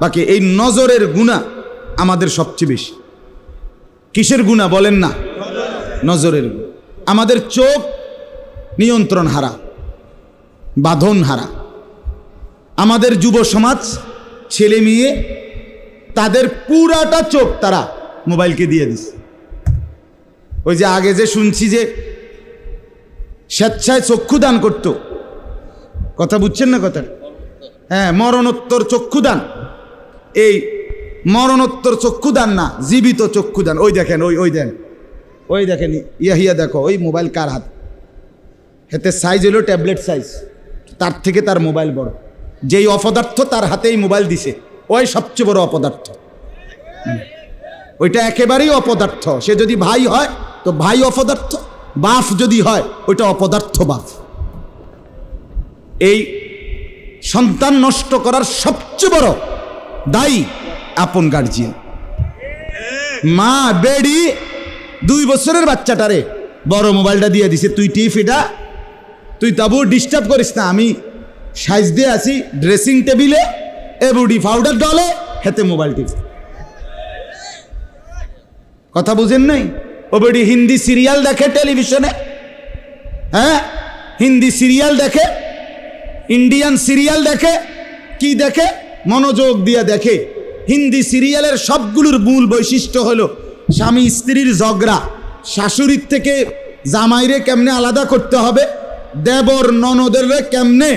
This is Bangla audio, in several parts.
বাকি এই নজরের গুণা আমাদের সবচেয়ে বেশি। কিসের গুণা বলেন না? নজরের গুণা। আমাদের চোখ নিয়ন্ত্রণ হারা, বাঁধন হারা। আমাদের যুব সমাজ, ছেলে মেয়ে, তাদের পুরাটা চোখ তারা মোবাইলকে দিয়ে দিছে। ওই যে আগে যে শুনছি যে স্বেচ্ছায় চক্ষুদান করত, কথা বুঝছেন না কথা হ্যাঁ মরণোত্তর চক্ষুদান। এই মরণোত্তর চক্ষুদান না, জীবিত চক্ষুদান ওই দেখেন, ওই ওই দেন। ওই দেখেন ইয়া হিয়া দেখো, ওই মোবাইল কার হাত? হেতে সাইজ হলো ট্যাবলেট সাইজ তার থেকে তার মোবাইল বড়। যেই অপদার্থ তার হাতেই মোবাইল দিছে। ওই সবচেয়ে বড় অপদার্থ। ওইটা একেবারেই অপদার্থ। সে যদি ভাই হয়, তো ভাই অপদার্থ। বাফ যদি হয়, ওইটা অপদার্থ বাফ। এই সন্তান নষ্ট করার সবচেয়ে বড় দায়ী আপন গার্জিয়ান মা, বেডি, দুই বছরের বাচ্চাটারে। বড় মোবাইলটা দিয়ে দিছে, তুই টিপ এটা, তুই তাবু ডিস্টার্ব করিস না। আমি সাইজ দিয়ে আসি ড্রেসিং টেবিলে এবুডি পাউডার ডলে, হেতে মোবাইল টিপ। কথা বুঝেন নাই? ও বেডি হিন্দি সিরিয়াল দেখে টেলিভিশনে হ্যাঁ? হিন্দি সিরিয়াল দেখে ইন্ডিয়ান সিরিয়াল দেখে, কি দেখে? মনোযোগ দিয়ে দেখে। হিন্দি সিরিয়ালের সবগুলোর মূল বৈশিষ্ট্য হলো, স্বামী স্ত্রীর ঝগড়া। শাশুড়ির থেকে জামাইরে কেমনে আলাদা করতে হবে? দেবর ননদের কেমনে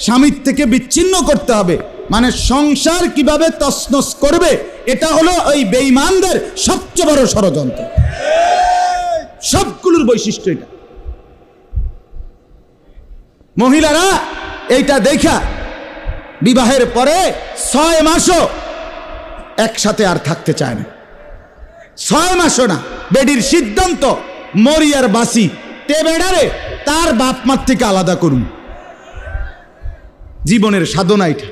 স্বামীর থেকে বিচ্ছিন্ন করতে হবে? মানে সংসার কীভাবে তসনস করবে? এটা হলো ওই বেঈমানদের সবচেয়ে বড় ষড়যন্ত্র। সবগুলোর বৈশিষ্ট্য এটা। মহিলারা এইটা দেখা বিবাহের পরে ছয় মাসও একসাথে আর থাকতে চায় না। ছয় মাসও না, বেডির সিদ্ধান্ত, মরিয়ার বাসি তে বেড়ারে তার বাপ মার থেকে আলাদা করুন। জীবনের সাধনা এটা।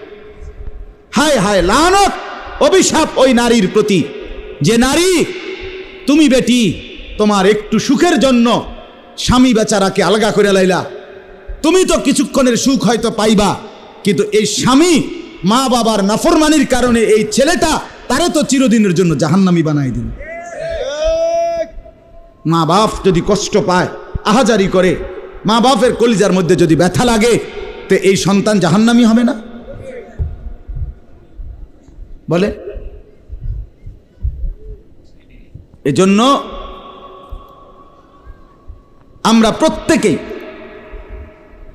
হায় হায় লানত, অভিশাপ ওই নারীর প্রতি। যে নারী, তুমি বেটি, তোমার একটু সুখের জন্য স্বামী বেচারাকে আলগা করে লাইলা। তুমি তো কিছুক্ষণের সুখ হয়তো পাইবা। কিন্তু এই স্বামী মা বাবার নাফরমানির কারণে এই ছেলেটা তারে তো চিরদিনের জন্য জাহান্নামি বানাই দিল। মা বাপ যদি কষ্ট পায়, আহাজারি করে, মা বাপের কলিজার মধ্যে যদি ব্যথা লাগে, তো এই সন্তান জাহান্নামি হবে না? বলে? এজন্য আমরা প্রত্যেকেই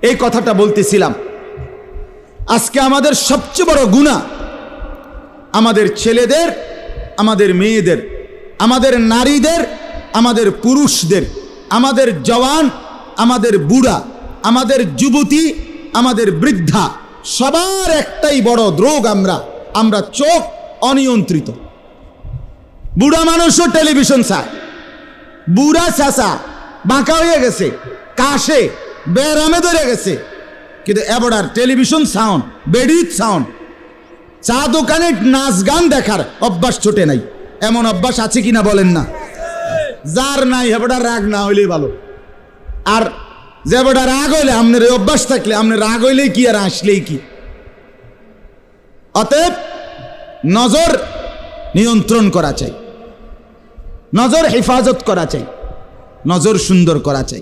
এই কথাটা বলতেছিলাম আজকে আমাদের সবচেয়ে বড় গুণা আমাদের ছেলেদের, আমাদের মেয়েদের, আমাদের নারীদের, আমাদের পুরুষদের, আমাদের জওয়ান, আমাদের বুড়া, আমাদের যুবতী, আমাদের বৃদ্ধা, সবার একটাই বড় দ্রোগ আমরা আমরা চোখ অনিয়ন্ত্রিত। বুড়া মানুষও টেলিভিশন চায়, বুড়া চাষা বাঁকা হয়ে গেছে, কাশে বেরামে ধরে গেছে কিন্তু এবার টেলিভিশন সাউন্ড বেডিত সাউন্ড চা দোকানে নাচ গান দেখার অভ্যাস ছোটে নাই। এমন অভ্যাস আছে কিনা বলেন না? যার নাই হেবটা রাগ না হইলেই ভালো। আর যে বেটা রাগ হইলে আপনার এই অভ্যাস থাকলে আপনার রাগ হইলেই কি আর আসলেই কি? অতএব নজর নিয়ন্ত্রণ করা চাই। নজর হেফাজত করা চাই। নজর সুন্দর করা চাই।